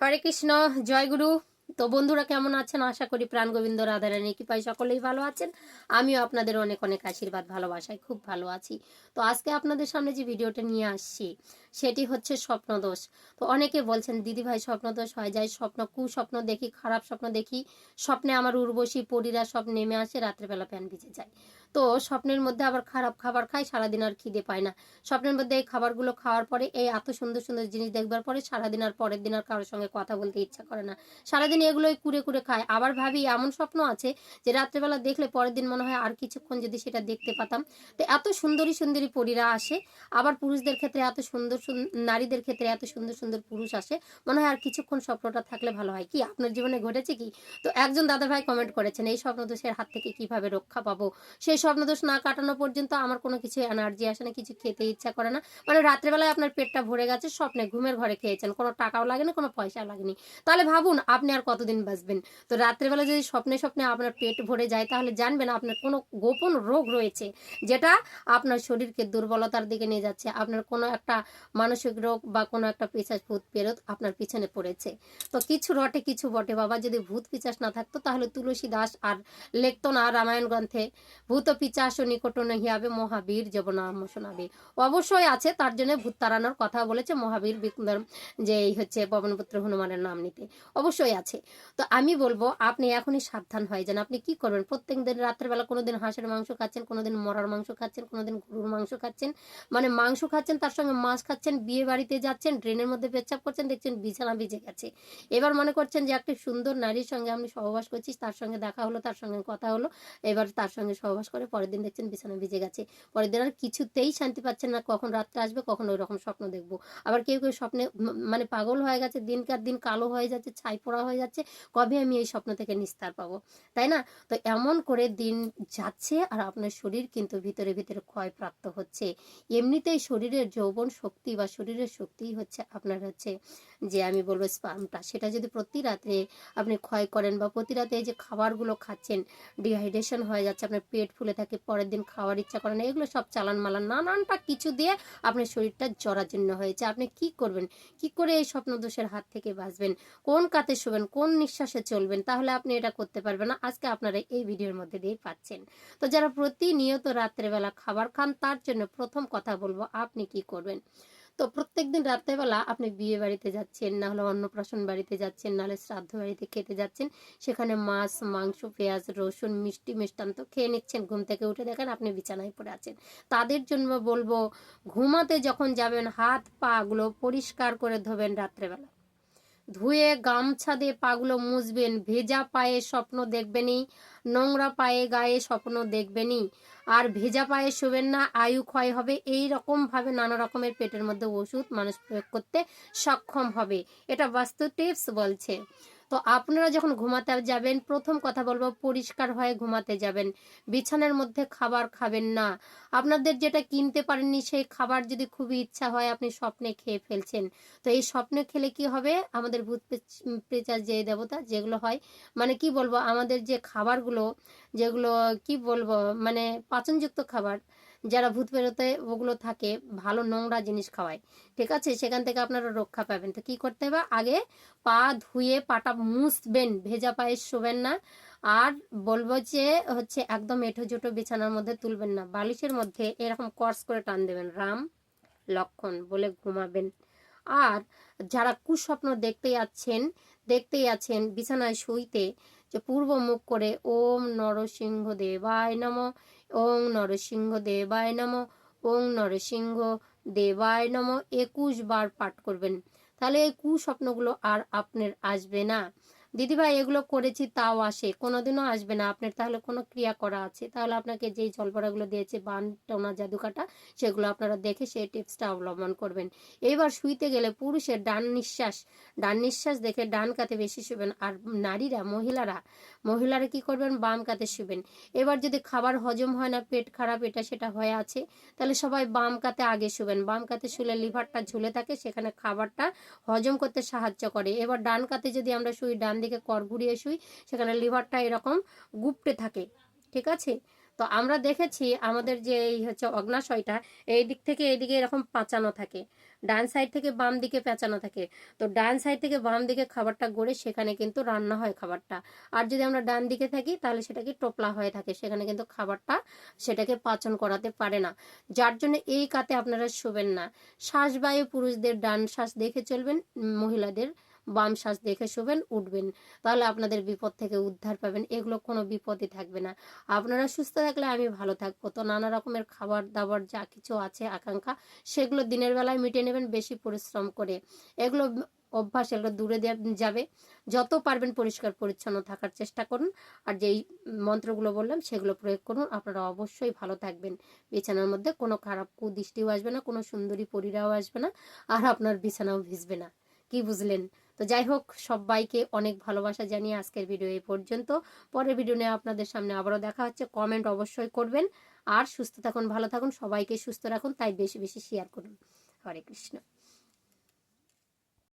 হরে কৃষ্ণ, জয় গুরু। তো বন্ধুরা কেমন আছেন? আশা করি প্রাণ গোবিন্দ রাধারানী কৃপায় সকলেই ভালো আছেন। আমিও আপনাদের অনেক অনেক আশীর্বাদ, ভালোবাসায় খুব ভালো আছি। তো আজকে আপনাদের সামনে যে ভিডিওটা নিয়ে আসছি, সেটি হচ্ছে স্বপ্নদোষ। তো অনেকে বলছেন, দিদি ভাই, স্বপ্নদোষ হয়ে যায় স্বপ্ন, কুস্বপ্ন দেখি, খারাপ স্বপ্ন দেখি। স্বপ্নে আমার উর্বশী পরীরা সব নেমে আসে, রাত্রেবেলা প্যান ভিজে যায়। তো স্বপ্নের মধ্যে আবার খারাপ খাবার খাই সারাদিন আর খিদে পায় না। স্বপ্নের মধ্যে এই খাবারগুলো খাওয়ার পরে, এই এত সুন্দর সুন্দর জিনিস দেখবার পরে সারাদিন আর পরের দিন আর কারোর সঙ্গে কথা বলতে ইচ্ছা করে না। সারাদিন এগুলোই কুড়ে কুড়ে খায়। আবার ভাবি, এমন স্বপ্ন আছে যে রাত্রেবেলা দেখলে পরের দিন মনে হয় আর কিছুক্ষণ যদি সেটা দেখতে পাতাম। তো এত সুন্দরী সুন্দরী পরীরা আসে। আবার পুরুষদের ক্ষেত্রে এত সুন্দর, সুন- নারীদের ক্ষেত্রে এত সুন্দর সুন্দর পুরুষ আসে। মনে হয় আর কিছুক্ষণ স্বপ্নটা থাকলে ভালো হয়। কি আপনার জীবনে ঘটেছে কি? তো একজন দাদা ভাই কমেন্ট করেছেন, এই স্বপ্নদোষের হাত থেকে কীভাবে রক্ষা পাবো? সেই স্বপ্নদোষ না কাটানো পর্যন্ত আমার কোনো কিছু এনার্জি আসে না, কিছু খেতে ইচ্ছা করে না। মানে রাত্রেবেলায় আপনার পেটটা ভরে গেছে, স্বপ্নে ঘুমের ঘরে খেয়েছেন, কোনো টাকাও লাগে না কোনো পয়সাও লাগেনি। তাহলে ভাবুন আপনি আর কতদিন বাঁচবেন? তো রাত্রেবেলা যদি স্বপ্নে স্বপ্নে আপনার পেট ভরে যায়, তাহলে জানবেন আপনার কোনো গোপন রোগ রয়েছে, যেটা আপনার শরীরকে দুর্বলতার দিকে নিয়ে যাচ্ছে, আপনার কোনো একটা মানসিক রোগ বা কোনো একটা পিছাস ভূত পেরত আপনার পিছনে পড়েছে। তো কিছু রটে, কিছু বটে, বাবা, যদি ভূত পিচাস না থাকতো, তাহলে তুলসী দাস আর লিখতো না, রামায়ণ গ্রন্থে ভূত পিচাস নিকট নহিয়াবে মহাবীর যব নাম শোনাবে। অবশ্যই আছে, তার জন্য ভূত তাড়ানোর কথা বলেছে মহাবীর যে এই হচ্ছে পবনপুত্র হনুমানের নাম নিতে। অবশ্যই আছে। তো আমি বলব, আপনি এখনই সাবধান হয়ে যান। আপনি কি করবেন? প্রত্যেক দিন রাত্রেবেলা কোনোদিন হাঁসের মাংস খাচ্ছেন কোনোদিন মরার মাংস খাচ্ছেন কোনোদিন গরুর মাংস খাচ্ছেন। মানে মাংস খাচ্ছেন, তার সঙ্গে মাছ খাচ্ছেন, বিয়ে বাড়িতে যাচ্ছেন, ড্রেনের মধ্যে পেচ্ছাপ করছেন, দেখছেন বিছানা ভিজে গেছে। এবার মনে করছেন যে একটি সুন্দর নারীর সঙ্গে আমি সহবাস করছিস তার সঙ্গে দেখা হলো, তার সঙ্গে কথা হলো, এবার তার সঙ্গে সহবাস করে পরের দিন দেখছেন বিছানা ভিজে গেছে। পরের দিন আর কিছুতেই শান্তি পাচ্ছেন না, কখন রাত্রে আসবে, কখন ওই রকম স্বপ্ন দেখব। আবার কেউ কেউ স্বপ্নে মানে পাগল হয়ে গেছে, দিনকার দিন কালো হয়ে যাচ্ছে, ছাই পোড়া হয়ে যাচ্ছে, কবে আমি এই স্বপ্ন থেকে নিস্তার পাবো? তাই না? তো এমন করে দিন যাচ্ছে আর আপনার শরীর কিন্তু ভিতরে ভিতরে ক্ষয়প্রাপ্ত হচ্ছে। এমনিতেই শরীরের যৌবন শক্তি বা শরীরের শক্তিই হচ্ছে আপনার হচ্ছে যে আমি বলব স্পামটা। সেটা যদি প্রতি রাত্রে আপনি ক্ষয় করেন বা প্রতি রাতে যে খাবারগুলো খাচ্ছেন ডিহাইড্রেশন হয়ে যাচ্ছে, আপনার পেট ফুলে থাকে, পরের দিন খাওয়ার ইচ্ছা করে না, এগুলো সব চালান মালান নানানটা কিছু দিয়ে আপনার শরীরটা জরাজীর্ণ হয়েছে। আপনি কি করবেন? কি করে এই স্বপ্নদোষের হাত থেকে বাঁচবেন? কোন কাতে শোবেন? কোন নিঃশ্বাসে চলবেন? তাহলে আপনি এটা করতে পারবেন না। আজকে আপনারা এই ভিডিওর মধ্যে দিয়ে পাচ্ছেন। তো যারা প্রতিনিয়ত রাত্রেবেলা খাবার খান, তার জন্য প্রথম কথা বলব, আপনি কি করবেন? তো প্রত্যেক দিন রাত্রেবেলা আপনি বিয়ে বাড়িতে যাচ্ছেন, না হলে অন্নপ্রাশন বাড়িতে যাচ্ছেন, না হলে শ্রাদ্ধ বাড়িতে খেতে যাচ্ছেন, সেখানে মাছ, মাংস, পেঁয়াজ, রসুন, মিষ্টি, মিষ্টান্ত খেয়ে নিচ্ছেন, ঘুম থেকে উঠে দেখেন আপনি বিছানায় পড়ে আছেন। তাদের জন্য বলব, ঘুমাতে যখন যাবেন হাত পাগুলো পরিষ্কার করে ধোবেন রাত্রেবেলা। ধুয়ে গামছা দিয়ে পাগুলো মুছবেন, ভেজা পায়ে স্বপ্ন দেখবেনই, নোংরা পায়ে গায়ে স্বপ্ন দেখবেনই। আর ভেজা পায়ে শোবেন না, আয়ু ক্ষয় হবে। এই রকমভাবে নানা রকমের পেটের মধ্যে ওষুধ মানুষ প্রয়োগ করতে সক্ষম হবে। এটা বাস্তু টিপস বলছে। তো আপনারা যখন ঘুমাতে যাবেন, প্রথম কথা বলব, পরিষ্কার হয়ে ঘুমাতে যাবেন। বিছানার মধ্যে খাবার খাবেন না। আপনাদের যেটা কিনতে পারেননি, সেই খাবার যদি খুবই ইচ্ছা হয়, আপনি স্বপ্নে খেয়ে ফেলছেন। তো এই স্বপ্নে খেলে কি হবে? আমাদের ভূত পেঁচার যে দেবতা, যেগুলো হয় মানে কি বলব, আমাদের যে খাবারগুলো, যেগুলো, কি বলব মানে পাচনযুক্ত খাবার যারা ভূত বেরোতে ওগুলো থাকে, ভালো নোংরা জিনিস খাওয়ায়। ঠিক আছে? সেখান থেকে আপনারা রক্ষা পাবেন। তো কি করতে হবে? আগে পা ধুয়ে পাটা মুছবেন, ভেজা পায়ে শোবেন না। আর বলব যে, হচ্ছে একদম এঁঠো জুটো বিছানার মধ্যে তুলবেন না। বালিশের মধ্যে এরকম কর্স করে টান দেবেন। রাম লক্ষণ বলে ঘুমাবেন। আর যারা কুস্বপ্ন দেখতে যাচ্ছেন দেখতেই আছেন বিছানায় শুইতে যে পূর্ব মুখ করে ওম নরসিংহ দেবায় নম ওং নরসিংহ দেবায় নম ওং নরসিংহ দেবায় নম। একুশ বার পাঠ করবেন। তাহলে এই কুস্বপ্নগুলো আর আপনার আসবে না। দিদিভাই এগুলো করেছি তাও আসে, কোনোদিনও আসবে না। আপনার তাহলে কোনো ক্রিয়া করা আছে? তাহলে আপনাকে যেই জলপড়াগুলো দিয়েছে, বান, টোনা, জাদুকাটা, সেগুলো আপনারা দেখে সেই টিপসটা অবলম্বন করবেন। এইবার শুইতে গেলে পুরুষের ডান নিঃশ্বাস ডান নিঃশ্বাস দেখে ডান কাতে বেশি শুবেন। আর নারীরা, মহিলারা মহিলারা কি করবেন? বাম কাতে শুবেন। এবার যদি খাবার হজম হয় না, পেট খারাপ, এটা সেটা হয়ে আছে, তাহলে সবাই বাম কাতে আগে শুবেন। বাম কাতে শুলে লিভারটা ঝুলে থাকে, সেখানে খাবারটা হজম করতে সাহায্য করে। এবার ডান কাতে যদি আমরা শুই, ডান দিকে কর ঘুরিয়ে শুই, সেখানে লিভারটা এরকম গুপটে থাকে, ঠিক আছে? তো আমরা দেখেছি আমাদের যে এই হচ্ছে অগ্নাশয়টা, এই দিক থেকে এইদিকে এরকম পাঁচানো থাকে। ডান সাইড থেকে বাম দিকে পেঁচানো থাকে। তো ডান সাইড থেকে বাম দিকে খাবারটা গড়ে সেখানে কিন্তু রান্না হয় খাবারটা। আর যদি আমরা ডান দিকে থাকি, তাহলে সেটাকে টোপলা হয়ে থাকে। সেখানে কিন্তু খাবারটা সেটাকে পাচন করাতে পারে না। যার জন্য এই কাতে আপনারা শোবেন না। শ্বাস বায়ু পুরুষদের ডান শ্বাস দেখে চলবেন, মহিলাদের বাম শ্বাস দেখে শোবেন, উঠবেন। তাহলে আপনাদের বিপদ থেকে উদ্ধার পাবেন। এগুলো কোনো বিপদই থাকবে না। আপনারা সুস্থ থাকলে আমি ভালো থাকব। তো নানা রকমের খাবার দাবার যা কিছু আছে, আকাঙ্ক্ষা, সেগুলো দিনের বেলায় মিটে নেবেন, বেশি পরিশ্রম করে। এগুলো অভ্যাস এগুলো দূরে যাবে। যত পারবেন পরিষ্কার, পরিচ্ছন্ন থাকার চেষ্টা করুন। আর যেই মন্ত্রগুলো বললাম, সেগুলো প্রয়োগ করুন। আপনারা অবশ্যই ভালো থাকবেন। বিছানার মধ্যে কোনো খারাপ কুদৃষ্টিও আসবে না, কোনো সুন্দরী পরীরাও আসবে না। আর আপনার বিছানাও ভিজবে না। কি বুঝলেন? তো যাই হোক, সবাইকে অনেক ভালোবাসা জানিয়ে আজকের ভিডিও এই পর্যন্ত। পরের ভিডিও নিয়ে আপনাদের সামনে আবারও দেখা হচ্ছে। কমেন্ট অবশ্যই করবেন। আর সুস্থ থাকুন, ভালো থাকুন, সবাইকে সুস্থ রাখুন, তাই বেশি বেশি শেয়ার করুন। হরে কৃষ্ণ।